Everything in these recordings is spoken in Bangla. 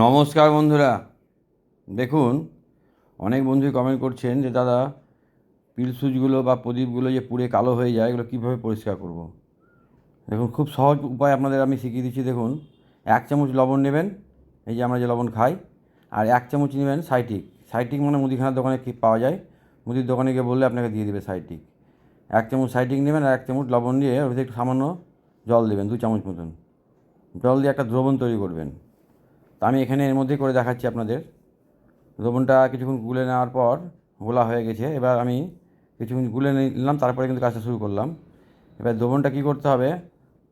নমস্কার বন্ধুরা। দেখুন, অনেক বন্ধুই কমেন্ট করছেন যে, দাদা পিল সুইচগুলো বা প্রদীপগুলো যে পুড়ে কালো হয়ে যায়, এগুলো কীভাবে পরিষ্কার করব। দেখুন, খুব সহজ উপায় আপনাদের আমি শিখিয়ে দিচ্ছি। দেখুন, এক চামচ লবণ নেবেন, এই যে আমরা যে লবণ খাই, আর এক চামচ নেবেন সাইটিক সাইটিক মানে মুদিখানার দোকানে কি পাওয়া যায়? মুদির দোকানে গিয়ে বললে আপনাকে দিয়ে দেবে সাইটিক এক চামচ সাইটিক নেবেন আর এক চামচ লবণ দিয়ে ওর একটু সামান্য জল দেবেন, দু চামচ মতন। জল দিয়ে একটা দ্রবণ তৈরি করবেন। তা আমি এখানে এর মধ্যেই করে দেখাচ্ছি আপনাদের। দ্রবণটা কিছুক্ষণ গুলে নেওয়ার পর গোলা হয়ে গেছে। এবার আমি কিছুক্ষণ গুলে নিলাম, তারপরে কিন্তু কাজটা শুরু করলাম। এবার দ্রবণটা কী করতে হবে?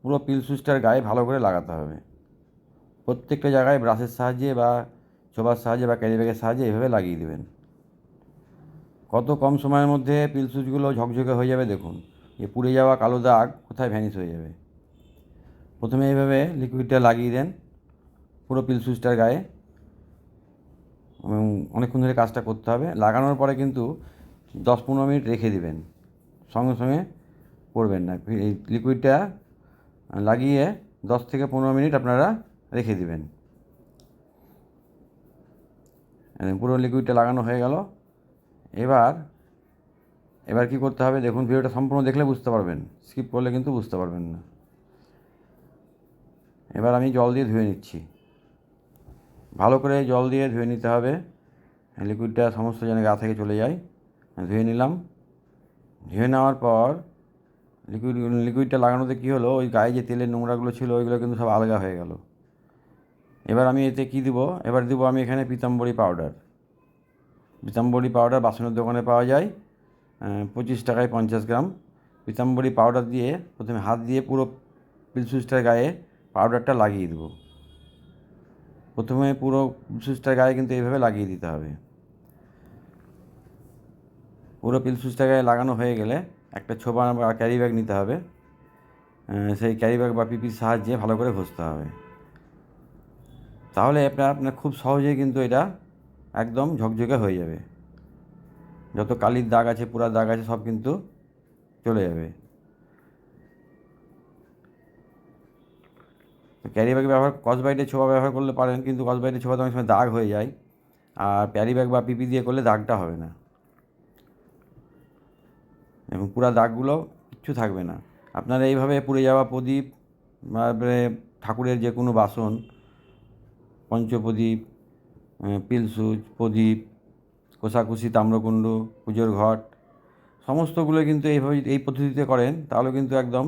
পুরো পিল সুইচটার গায়ে ভালো করে লাগাতে হবে। প্রত্যেকটা জায়গায় ব্রাশের সাহায্যে বা ছোবার সাহায্যে বা ক্যারি ব্যাগের সাহায্যে এভাবে লাগিয়ে দেবেন। কত কম সময়ের মধ্যে পিল সুইচগুলো ঝকঝকে হয়ে যাবে দেখুন। যে পুড়ে যাওয়া কালো দাগ কোথায় ভ্যানিশ হয়ে যাবে? প্রথমে এইভাবে লিকুইডটা লাগিয়ে দেন। পুরো পিল সুইচটার গায়ে। অনেকক্ষণ ধরে কাজটা করতে হবে। লাগানোর পরে কিন্তু দশ পনেরো মিনিট রেখে দিবেন। সঙ্গে সঙ্গে করবেন না। এই লিকুইডটা লাগিয়ে দশ থেকে পনেরো মিনিট আপনারা রেখে দিবেন। পুরো লিকুইডটা লাগানো হয়ে গেল। এবার এবার কি করতে হবে? দেখুন, ভিডিওটা সম্পূর্ণ দেখলে বুঝতে পারবেন। স্কিপ করলে কিন্তু বুঝতে পারবেন না। এবার আমি জল দিয়ে ধুয়ে নিচ্ছি। ভালো করে জল দিয়ে ধুয়ে নিতে হবে। লিকুইডটা সমস্ত যেন গা থেকে চলে যায়। ধুয়ে নিলাম। ধুয়ে নেওয়ার পর লিকুইড, লিকুইডটা লাগানোতে কী হলো? ওই গায়ে যে তেলের নোংরাগুলো ছিল, ওইগুলো কিন্তু সব আলগা হয়ে গেল। এবার আমি এতে কী দিব? এবার দিব আমি এখানে পিতাম্বরী পাউডার। পিতাম্বরী পাউডার বাসনের দোকানে পাওয়া যায় পঁচিশ টাকায় পঞ্চাশ গ্রাম। পিতাম্বরী পাউডার দিয়ে প্রথমে হাত দিয়ে পুরো পিল সুইচটার গায়ে পাউডারটা লাগিয়ে দেবো। প্রথমে পুরো সুইচটার গায়ে কিন্তু এইভাবে লাগিয়ে দিতে হবে। পুরো পিল সুইচটার গায়ে লাগানো হয়ে গেলে একটা ছোবা বা ক্যারি ব্যাগ নিতে হবে। সেই ক্যারি ব্যাগ বা পিপির সাহায্যে ভালো করে ঘষতে হবে। তাহলে আপনার আপনার খুব সহজেই কিন্তু এটা একদম ঝকঝকে হয়ে যাবে। যত কালির দাগ আছে পুরা দাগ আছে, সব কিন্তু চলে যাবে। ক্যারি ব্যাগ ব্যবহার কসবাইটের ছোঁয়া ব্যবহার করলে পারেন, কিন্তু কসবাইটের ছোঁয়াতে অনেক সময় দাগ হয়ে যায়। আর ক্যারি ব্যাগ বা পিপি দিয়ে করলে দাগটা হবে না। এবং পুরা দাগগুলো কিচ্ছু থাকবে না। আপনারা এইভাবে পুড়ে যাওয়া প্রদীপ ঠাকুরের যে কোনো বাসন, পঞ্চপ্রদীপ পিলসুচ, প্রদীপ, কোষাকুষি, তাম্রকুণ্ড, পুজোর ঘট, সমস্তগুলো কিন্তু এইভাবে এই পদ্ধতিতে করেন, তাহলে কিন্তু একদম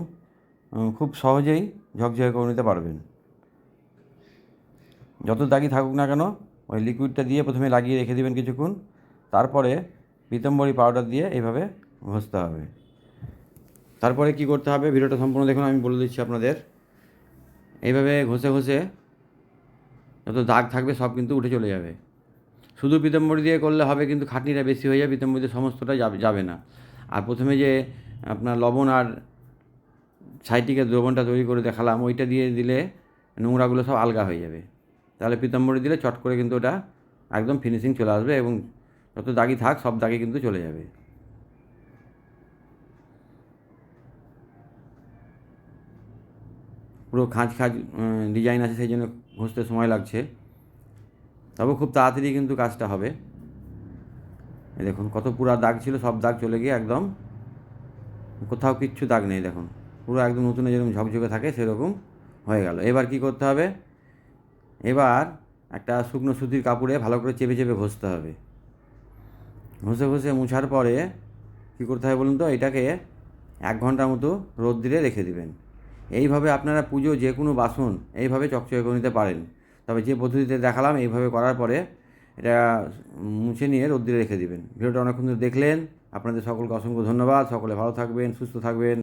খুব সহজেই ঝকঝকে করে নিতে পারবেন। যত দাগি থাকুক না কেন, ওই লিকুইডটা দিয়ে প্রথমে লাগিয়ে রেখে দেবেন কিছুক্ষণ, তারপরে পিতম্বরী পাউডার দিয়ে এইভাবে ঘষতে হবে। তারপরে কি করতে হবে, ভিডিওটা সম্পূর্ণ দেখুন, আমি বলে দিচ্ছি আপনাদের। এইভাবে ঘষে ঘষে যত দাগ থাকবে সব কিন্তু উঠে চলে যাবে। শুধু পিতম্বরী দিয়ে করলে হবে, কিন্তু খাটনিটা বেশি হয়ে যাবে পিতম্বরীতে সমস্তটা যাবে না। আর প্রথমে যে আপনার লবণ আর ছাইটিকে দ্রবণটা তৈরি করে দেখালাম, ওইটা দিয়ে দিলে নোংরাগুলো সব আলগা হয়ে যাবে। তাহলে পিতাম্বরী দিলে চট করে কিন্তু ওটা একদম ফিনিশিং চলে আসবে এবং যত দাগি থাক সব দাগি কিন্তু চলে যাবে। পুরো খাঁজ খাঁজ ডিজাইন আছে সেই জন্য ঘষতে সময় লাগছে। তবে খুব তাড়াতাড়ি কিন্তু কাজটা হবে। দেখুন কত পুরা দাগ ছিল, সব দাগ চলে গিয়ে একদম কোথাও কিচ্ছু দাগ নেই দেখুন। পুরো একদম নতুন যেরকম ঝকঝকে থাকে সেরকম হয়ে গেল। এবার কি করতে হবে? এবার একটা শুকনো সুতির কাপড়ে ভালো করে চেপে চেপে ঘষতে হবে। ঘষে ঘষে মুছার পরে কী করতে হবে বলুন তো? এটাকে এক ঘণ্টার মতো রোদ দিলে রেখে দিবেন। এইভাবে আপনারা পুজো যে কোনো বাসন এইভাবে চকচকে করে নিতে পারেন। তবে যে পদ্ধতিতে দেখালাম এইভাবে করার পরে এটা মুছে নিয়ে রোদ দিয়ে রেখে দিবেন। ভিডিওটা অনেকক্ষণ দেখলেন। আপনাদের সকলকে অসংখ্য ধন্যবাদ। সকলে ভালো থাকবেন, সুস্থ থাকবেন।